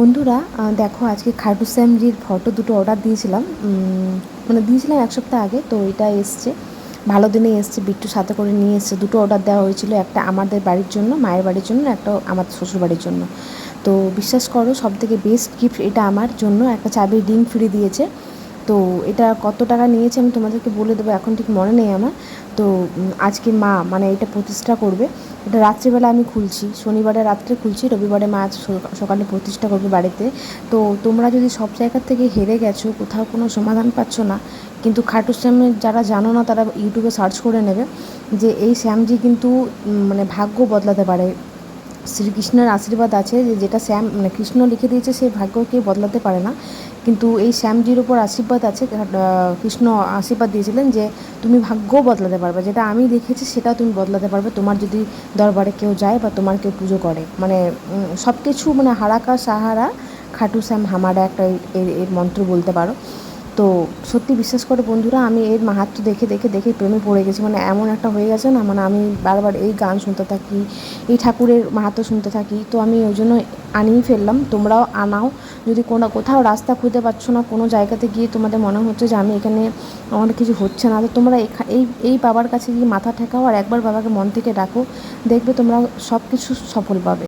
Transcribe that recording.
বন্ধুরা দেখো আজকে খাটু শ্যামজির ফটো দুটো অর্ডার দিয়েছিলাম। মানে দিয়েছিলাম এক সপ্তাহ আগে, তো এটা এসছে। ভালো দিনে এসছে, বিট্টু সাথে করে নিয়ে এসছে। দুটো অর্ডার দেওয়া হয়েছিল, একটা আমাদের বাড়ির জন্য, মায়ের বাড়ির জন্য একটা আমার শ্বশুর বাড়ির জন্য। তো বিশ্বাস করো সব থেকে বেস্ট গিফট এটা আমার জন্য। একটা চাবির রিং ফ্রি দিয়েছে। তো এটা কত টাকা নিয়েছে আমি তোমাদেরকে বলে দেবো, এখন ঠিক মনে নেই আমার। তো আজকে মা মানে এটা প্রতিষ্ঠা করবে। এটা রাত্রিবেলা আমি খুলছি। শনিবারে রাত্রে খুলছি, রবিবারে মা সকালে প্রতিষ্ঠা করবে বাড়িতে। তো, তোমরা যদি সব জায়গা থেকে হেরে গেছো, কোথাও কোনো সমাধান পাচ্ছ না, কিন্তু খাটু শ্যামের যারা জানো না, তারা ইউটিউবে সার্চ করে নেবে যে এই শ্যামজি কিন্তু মানে ভাগ্য বদলাতে পারে। শ্রীকৃষ্ণের আশীর্বাদ আছে যে যেটা শ্যাম মানে কৃষ্ণ লিখে দিয়েছে, সেই ভাগ্য কেউ বদলাতে পারে না। কিন্তু এই শ্যামজির ওপর আশীর্বাদ আছে কৃষ্ণ আশীর্বাদ দিয়েছিলেন যে তুমি ভাগ্য বদলাতে পারবে। যেটা আমি দেখেছি সেটা তুমি বদলাতে পারবে। তোমার যদি দরবারে কেউ যায় বা তোমার কেউ পুজো করে মানে সব কিছু মানে হারাকা সাহারা, খাটু শ্যাম হামারা একটা এর মন্ত্র বলতে পারো। তো সত্যি বিশ্বাস করে বন্ধুরা, আমি এর মাহাত্ম দেখে দেখে দেখে প্রেমে পড়ে গেছি। মানে এমন একটা হয়ে গেছে না মানে আমি বারবার এই গান শুনতে থাকি, এই ঠাকুরের মাহাত্ম শুনতে থাকি। তো আমি ওই জন্য আনিয়ে ফেললাম। তোমরাও আনাও। যদি কোনো, কোথাও রাস্তা খুঁজে পাচ্ছ না, কোনো জায়গাতে গিয়ে তোমাদের মনে হচ্ছে যে আমি এখানে আমার কিছু হচ্ছে না, তো তোমরা এই এই বাবার কাছে গিয়ে মাথা ঠেকাও আর একবার বাবাকে মন থেকে ডাকো। দেখবে তোমরা সব কিছু সফল পাবে।